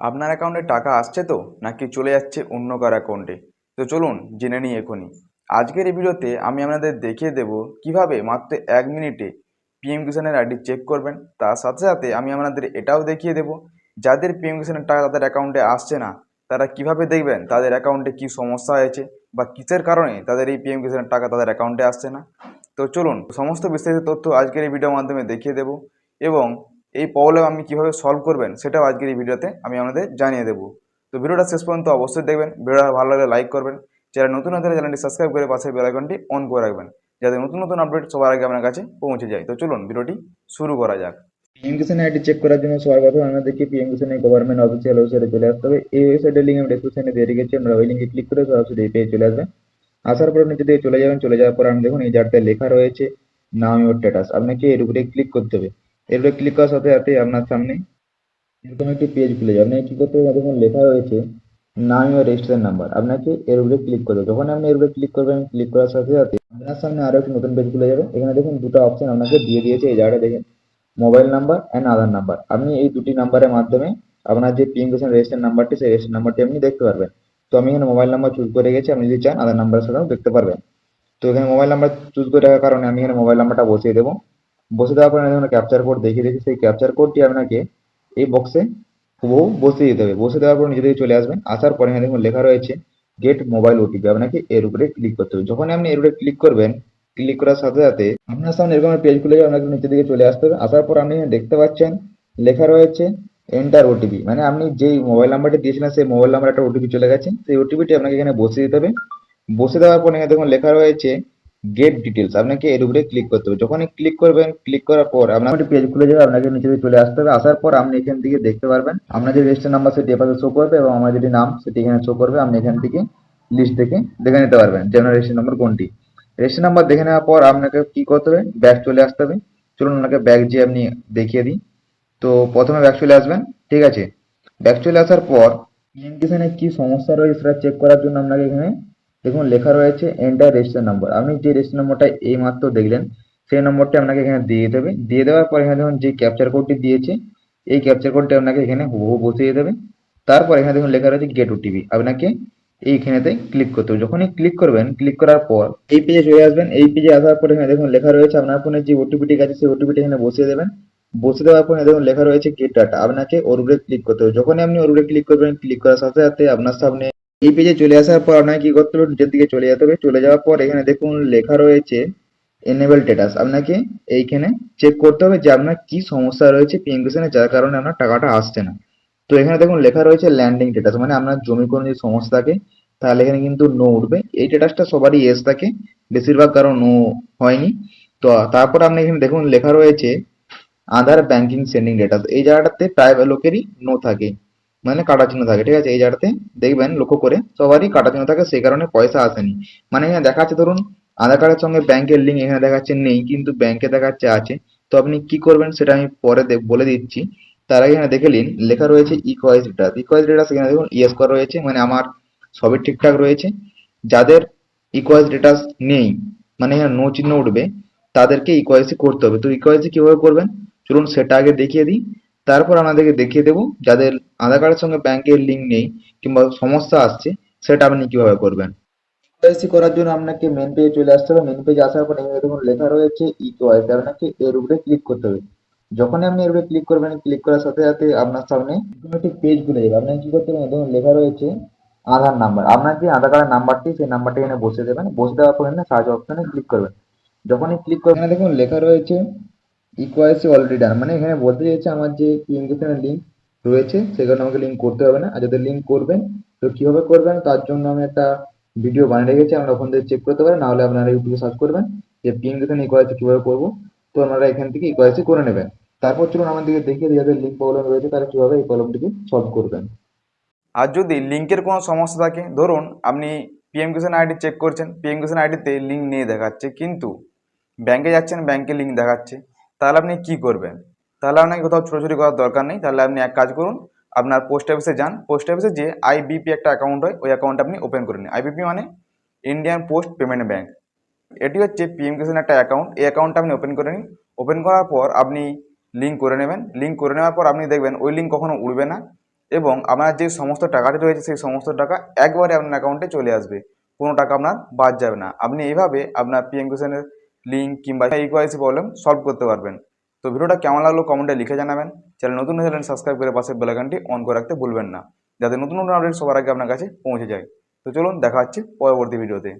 আপনার অ্যাকাউন্টে টাকা আসছে তো, নাকি চলে যাচ্ছে অন্য কার অ্যাকাউন্টে তো চলুন, জেনে নিই এখনই। আজকের এই ভিডিওতে আমি আপনাদের দেখিয়ে দেবো কীভাবে মাত্র এক মিনিটে পিএম কিষানের আইডি চেক করবেন। তার সাথে সাথে আমি আপনাদের এটাও দেখিয়ে দেবো, যাদের পিএম কিষানের টাকা তাদের অ্যাকাউন্টে আসছে না, তারা কীভাবে দেখবেন তাদের অ্যাকাউন্টে কী সমস্যা হয়েছে বা কিসের কারণে তাদের এই পিএম কিষানের টাকা তাদের অ্যাকাউন্টে আসছে না? তো চলুন, সমস্ত বিস্তারিত তথ্য আজকের এই ভিডিওর মাধ্যমে দেখিয়ে দেবো এবং এই প্রবলেম আপনি কীভাবে সলভ করবেন সেটাও আজকের এই ভিডিওতে আমি আপনাদের জানিয়ে দেবো। তো ভিডিওটা শেষ পর্যন্ত অবশ্যই দেখবেন, ভিডিওটা ভালো লাগলে লাইক করবেন, যারা নতুন নতুন চ্যানেলটি সাবস্ক্রাইব করে পাশে বেল আইকনটি অন করে রাখবেন, যাতে নতুন নতুন আপডেট সবার আগে আপনার কাছে পৌঁছে যায়। তো চলুন ভিডিওটি শুরু করা যাক। পিএম কিষান আইডি চেক করার জন্য সবার প্রথমে আমাদেরকে পিএম কিষানের গভর্নমেন্ট অফিসিয়াল ওয়েবসাইটে চলে আসতে হবে। এই ওয়েবসাইটের লিঙ্ক আমি ডেসক্রিপশনে দিয়ে রেখেছি আমরা ওই লিঙ্কে ক্লিক করে সরাসরি পেয়ে চলে আসবেন। আসার পর নিচে দিয়ে চলে যাবেন, চলে যাওয়ার পর আমি দেখুন এই জায়গাতে লেখা রয়েছে, নাম ইউর স্ট্যাটাস আপনাকে এর উপরে ক্লিক করতে হবে। উপরে ক্লিক করার সাথে সাথে আপনার সামনে এরকম একটি পেজ খুলে যাবে। আপনাকে কি করতে হবে? দেখুন, লেখা রয়েছে নাম ইউর রেজিস্ট্রেশন নাম্বার আপনাকে এর উপরে ক্লিক করবে। যখন আপনি এর উপরে ক্লিক করবেন ক্লিক করার সাথে সাথে আপনার সামনে আরও একটি নতুন পেজ খুলে যাবে। এখানে দেখুন, দুটো অপশন আপনাকে দিয়ে দিয়েছে। এই জায়গাটা দেখেন mobile number and Aadhaar number আপনি এই দুটি নাম্বারের মাধ্যমে আপনার যে পিএম কিষান রেজিস্ট্রেশন নাম্বারটি সেই রেজিস্ট্রেশন নাম্বারটি আপনি দেখতে পারবেন। তো আমি এখানে মোবাইল নাম্বার চুজ করে গেছি। আপনি যদি চান আধার নাম্বারের সাথেও দেখতে পারবেন। তো এখানে মোবাইল নাম্বার চুজ করে রাখার কারণে আমি এখানে মোবাইল নাম্বারটা বসিয়ে দেবো। বসে দেওয়ার পরে এখানে ক্যাপচার কোড দেখিয়ে দিয়েছি। সেই ক্যাপচার কোডটি আপনাকে এই বক্সে হুবহু বসিয়ে দিতে হবে। বসে দেওয়ার পর নিজে থেকে চলে আসবেন। আসার পরে এখানে দেখুন লেখা রয়েছে গেট মোবাইল ওটিপি আপনাকে এর উপরে ক্লিক করতে হবে। যখন আপনি এর উপরে ক্লিক করবেন ক্লিক করার সাথে সাথে আপনার সামনে এরকম পেজ খুলে যাবে, আপনাকে নিচে দিকে চলে আসতে হবে। আসার পর আপনি দেখতে পাচ্ছেন, লেখা রয়েছে এন্টার ওটিপি মানে আপনি যেই মোবাইল নাম্বারটি দিয়েছিলেন সেই মোবাইল নাম্বার একটা ওটিপি চলে গেছে। সেই ওটিপিটি আপনাকে এখানে বসিয়ে দিতে হবে। বসে দেওয়ার পর এখানে দেখুন লেখা রয়েছে গেট ডিটেলস আপনাকে এর উপরে ক্লিক করতে হবে। যখনই ক্লিক করবেন ক্লিক করার পর আপনার পেজ খুলে যাবে, আপনাকে নিচে দিয়ে চলে আসতে হবে। আসার পর আপনি এখান থেকে দেখতে পারবেন, আপনার যে রেজিস্টার নাম্বার সেটি এপাশে শো করবে এবং আমার যেটি নাম সেটি এখানে শো করবে। আপনি এখান থেকে লিস্ট থেকে দেখে নিতে পারবেন যে আপনার রেজিস্টার নাম্বার কোনটি। রেজিস্টার নাম্বার দেখে নেওয়ার পর আপনাকে কি করতে হবে? ব্যাগ চলে আসতে হবে। চলুন আপনাকে ব্যাগ যে আপনি দেখিয়ে দিই। তো প্রথমে ব্যাগ চলে আসবেন, ঠিক আছে? ব্যাগ চলে আসার পর কিষানে কি সমস্যা রয়েছে সেটা চেক করার জন্য আপনাকে এখানে দেখুন, লেখা রয়েছে এন্টার রেজিস্টার নম্বর আপনি যে রেজিস্টার নম্বরটা এই মাত্র দেখলেন, সেই নম্বরটি আপনাকে এখানে দিয়ে দেবে দিয়ে দেওয়ার পর এখানে দেখুন, যে ক্যাপচার কোডটি দিয়েছে, এই ক্যাপচার কোডটি আপনাকে এখানে হুবহু বসিয়ে দেবে তারপর এখানে দেখুন, লেখা রয়েছে গেট ওটিপি আপনাকে এইখানেতে ক্লিক করতে হবে। যখনই ক্লিক করবেন ক্লিক করার পর এই পেজে চলে আসবেন। এই পেজে আসার পর এখানে দেখুন, লেখা রয়েছে আপনার ফোনে যে ওটিপিটি আছে সেই ওটিপিটি এখানে বসিয়ে দেবেন। বসে দেওয়ার পর দেখুন, লেখা রয়েছে গেট ডাটা আপনাকে ওর উপরে ক্লিক করতে হবে। যখনই আপনি ওর উপরে ক্লিক করবেন ক্লিক করার সাথে সাথে আপনার সামনে এই পেজে চলে আসার পর আপনাকে কি করতে হবে? নিচের দিকে চলে যেতে হবে। চলে যাওয়ার পর এখানে দেখুন লেখা রয়েছে এনেবল স্ট্যাটাস আপনাকে এইখানে চেক করতে হবে যে আপনার কি সমস্যা রয়েছে পিএম যার কারণে আপনার টাকাটা আসছে না। তো এখানে দেখুন লেখা রয়েছে ল্যান্ডিং স্ট্যাটাস মানে আপনার জমি কোনো যদি সমস্যা থাকে, তাহলে এখানে কিন্তু নো উঠবে। এই স্ট্যাটাসটা সবারই এস থাকে। বেশিরভাগ কারও নো হয়নি। তো তারপর আপনি এখানে দেখুন লেখা রয়েছে আধার ব্যাংকিং সেন্ডিং স্ট্যাটাস এই জায়গাটাতে প্রায় লোকেরই নো থাকে। মানে কাটা চিহ্ন থাকে, ঠিক আছে? এই জায়গাতে দেখবেন লক্ষ্য করে সবারই কাটা চিহ্ন থাকে, সেই কারণে পয়সা আসেনি। মানে এখানে দেখাচ্ছে, ধরুন আধার কার্ডের সঙ্গে ব্যাংকের লিঙ্ক এখানে দেখাচ্ছে নেই, কিন্তু ব্যাংকে দেখাচ্ছে আছে। তো আপনি কি করবেন সেটা আমি পরে বলে দিচ্ছি। তার আগে এখানে দেখে নিন, লেখা রয়েছে ইকোয়াইজ স্ট্যাটাস ইকোয়াইজ স্ট্যাটাস এখানে দেখুন ইয়েস করা রয়েছে মানে আমার সবই ঠিকঠাক রয়েছে। যাদের ইকোয়াইজ স্ট্যাটাস নেই মানে এখানে নো চিহ্ন উঠবে, তাদেরকে ইকোয়াইসি করতে হবে। তো ইকোয়াইসি কীভাবে করবেন? চলুন সেটা আগে দেখিয়ে দিই। তারপর আপনাদেরকে দেখিয়ে দেবো, যাদের আধার কার্ডের সঙ্গে ব্যাংকের লিঙ্ক নেই কিংবা সমস্যা আসছে, সেটা আপনি কীভাবে করবেন? কেওয়াইসি করার জন্য আপনাকে মেন পেজে চলে আসতে হবে। মেন পেজে আসার পর এখানে দেখুন লেখা রয়েছে ই কেওয়াইসি আপনাকে এর উপরে ক্লিক করতে হবে। যখনই আপনি এর উপরে ক্লিক করবেন ক্লিক করার সাথে সাথে আপনার সামনে একটি পেজ খুলে যাবে। আপনাকে কি করতে হবে দেখুন লেখা রয়েছে আধার নাম্বার আপনার যে আধার কার্ডের নাম্বারটি সেই নাম্বারটি এখানে বসিয়ে দেবেন। বসে দেওয়ার পর এখানে সার্চ অপশনে ক্লিক করবেন। যখনই ক্লিক করবেন দেখুন লেখা রয়েছে ইকোয়াইসি অলরেডি ডান মানে এখানে বলতে চাইছে আমার যে পিএমকিষানের লিঙ্ক রয়েছে, সেখানে আমাকে লিঙ্ক করতে হবে না। আর যাদের লিঙ্ক করবেন, তো কীভাবে করবেন? তার জন্য আমি একটা ভিডিও বানিয়ে রেখেছি আপনারা ওখান থেকে চেক করতে পারেন নাহলে আপনারা ইউটিউবে সার্চ করবেন যে পি পিএমকিষান ইকোয়াইসি কীভাবে করব। তো আপনারা এখান থেকে ইকোয়াইসি করে নেবেন। তারপর চলুন আমাদেরকে দেখিয়ে দিই যাদের লিঙ্ক প্রবলেম রয়েছে, তারা কীভাবে এই প্রবলেমটিকে সলভ করবেন। আর যদি লিঙ্কের কোনো সমস্যা থাকে, ধরুন আপনি পিএম কিষান আইডি চেক করছেন পিএম কিষান আইডিতে লিঙ্ক নিয়ে দেখাচ্ছে, কিন্তু ব্যাংকে যাচ্ছেন ব্যাংকে লিঙ্ক দেখাচ্ছে। তাহলে আপনি কি করবেন? তাহলে আপনাকে কোথাও ছোটোছুটি করার দরকার নেই। তাহলে আপনি এক কাজ করুন, আপনার পোস্ট অফিসে যান। পোস্ট অফিসে যে আইবিপি একটা অ্যাকাউন্ট হয়, ওই অ্যাকাউন্ট আপনি ওপেন করে নিন। আইবিপি মানে ইন্ডিয়ান পোস্ট পেমেন্ট ব্যাঙ্ক এটি হচ্ছে পিএম কিষান একটা অ্যাকাউন্ট এই অ্যাকাউন্টটা আপনি ওপেন করে নিন। ওপেন করার পর আপনি লিঙ্ক করে নেবেন। লিঙ্ক করে নেওয়ার পর আপনি দেখবেন ওই লিঙ্ক কখনো উড়বে না এবং আপনার যে সমস্ত টাকাটি রয়েছে, সেই সমস্ত টাকা একবারে আপনার অ্যাকাউন্টে চলে আসবে। কোনো টাকা আপনার বাদ যাবে না। আপনি এইভাবে আপনার পিএম কিষানের লিঙ্ক কিংবা ইকোয়াইসি প্রবলেম সলভ করতে পারবেন। তো ভিডিওটা কেমন লাগল কমেন্টে লিখে জানাবেন। চ্যানেল নতুন চ্যানেল সাবস্ক্রাইব করে পাশে বেলাকানটি অন করে রাখতে ভুলবেন না। যাতে নতুন নতুন আপডেট সবার আগে আপনার কাছে পৌঁছে যায়। তো চলুন দেখা হচ্ছে পরবর্তী ভিডিওতে